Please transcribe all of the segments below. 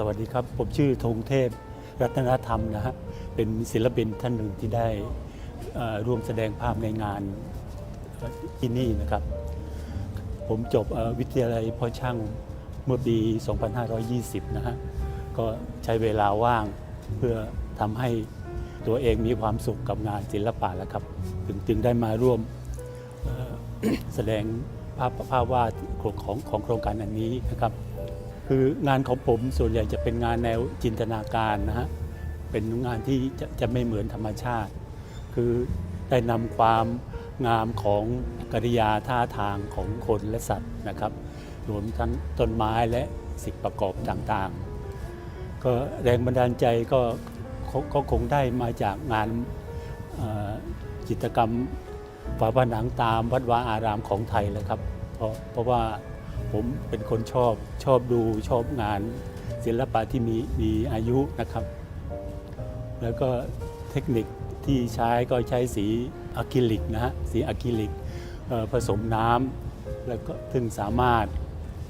สวัสดีครับ ผมชื่อธงเทพ รัตนธรรมนะฮะเป็นศิลปินท่านหนึ่งที่ได้ร่วมแสดงภาพในงานที่นี่นะครับ ผมจบวิทยาลัยพ่อช่างเมื่อปี 2520 นะฮะก็ใช้เวลาว่างเพื่อทำให้ตัวเองมีความสุขกับงานศิลปะแล้วครับถึงจึงได้มาร่วมแสดงภาพภาพวาดของของของโครงการอันนี้นะครับ คืองานของผมส่วนใหญ่จะเป็นงานแนวจินตนาการนะฮะเป็นงานที่จะจะไม่เหมือนธรรมชาติ คือได้นำความงามของกริยาท่าทางของคนและสัตว์นะครับ รวมทั้งต้นไม้และสิ่งประกอบต่างๆ ก็แรงบันดาลใจก็คงก็คงได้มาจากงานจิตรกรรมฝาผนังตามวัดวาอารามของไทยเลยครับ เพราะเพราะว่า ผมเป็นคนชอบชอบดูชอบงานศิลปะที่มีมีอายุนะครับ แล้วก็เทคนิคที่ใช้ก็ใช้สีอะคริลิกนะฮะสีอะคริลิกผสมน้ำแล้วก็ถึงสามารถ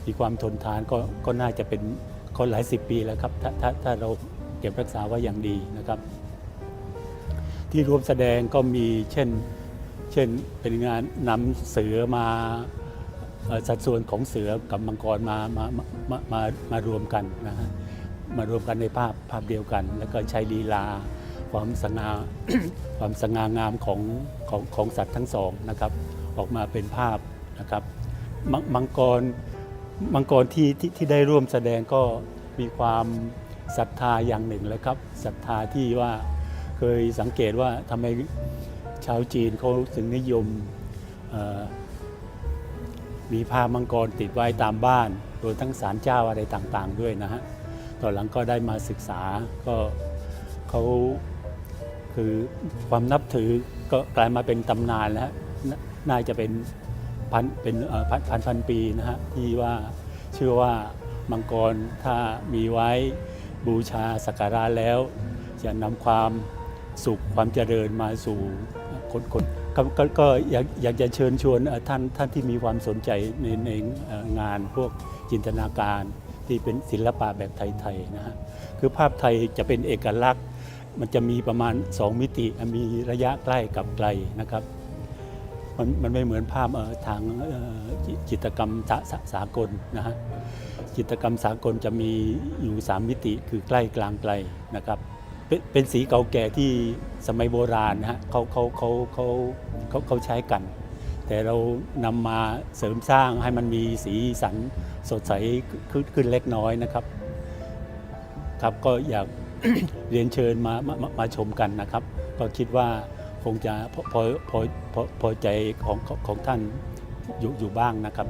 มีความทนทานก็ก็น่าจะเป็นคนหลายสิบปีแล้วครับถ้าถ้าถ้าเราเก็บรักษาไว้อย่างดีนะครับ ที่รวมแสดงก็มีเช่นเช่นเป็นงานนำเสือมา สัดส่วนของเสือกับมังกรมามามามามามารวมกันนะฮะมารวมกันในภาพภาพเดียวกัน แล้วก็ใช้ลีลาความสง่าความสง่างามของของของสัตว์ทั้งสองนะครับ ออกมาเป็นภาพนะครับมมังกรมังกรที่ที่ที่ได้ร่วมแสดงก็มีความศรัทธาอย่างหนึ่งแล้วครับศรัทธาที่ว่าเคยสังเกตว่าทำไมชาวจีนเขาถึงนิยมเอ่อ มีภาพมังกรติดไว้ตามบ้านโดยทั้งศาลเจ้าอะไรต่างๆ ด้วยนะฮะตอนหลังก็ได้มาศึกษาก็เขาคือความนับถือก็กลายมาเป็นตำนานแล้ว น่าจะเป็นพันเป็นพันพันพันปีนะฮะที่ว่าเชื่อว่ามังกรถ้ามีไว้บูชาสักการะแล้ว จะนำความสุขความเจริญมาสู่คนคน กก็ก็อยากอยากจะเชิญชวนท่านท่านที่มีความสนใจในในงานพวกจินตนาการที่เป็นศิลปะแบบไทยๆนะฮะคือภาพไทยจะเป็นเอกลักษณ์ มันจะมีประมาณ 2 มิติมีระยะใกล้กับไกลนะครับมันมันไม่เหมือนภาพทางจิตกรรมสาสาสากลนะฮะจิตกรรมสากลจะมีอยู่ 3 มิติคือใกล้กลางไกลนะครับ เป็นเป็นสีเก่าแก่ที่สมัยโบราณนะฮะเขาเขาเขาเขาเขาเขาใช้กัน แต่เรานำมาเสริมสร้างให้มันมีสีสันสดใสขึ้นขึ้นเล็กน้อยนะครับ ครับก็อยาก เรียนเชิญมามามามาชมกันนะครับ ก็คิดว่าคงจะพอพอพอพอพอใจของของของท่านอยู่อยู่บ้างนะครับ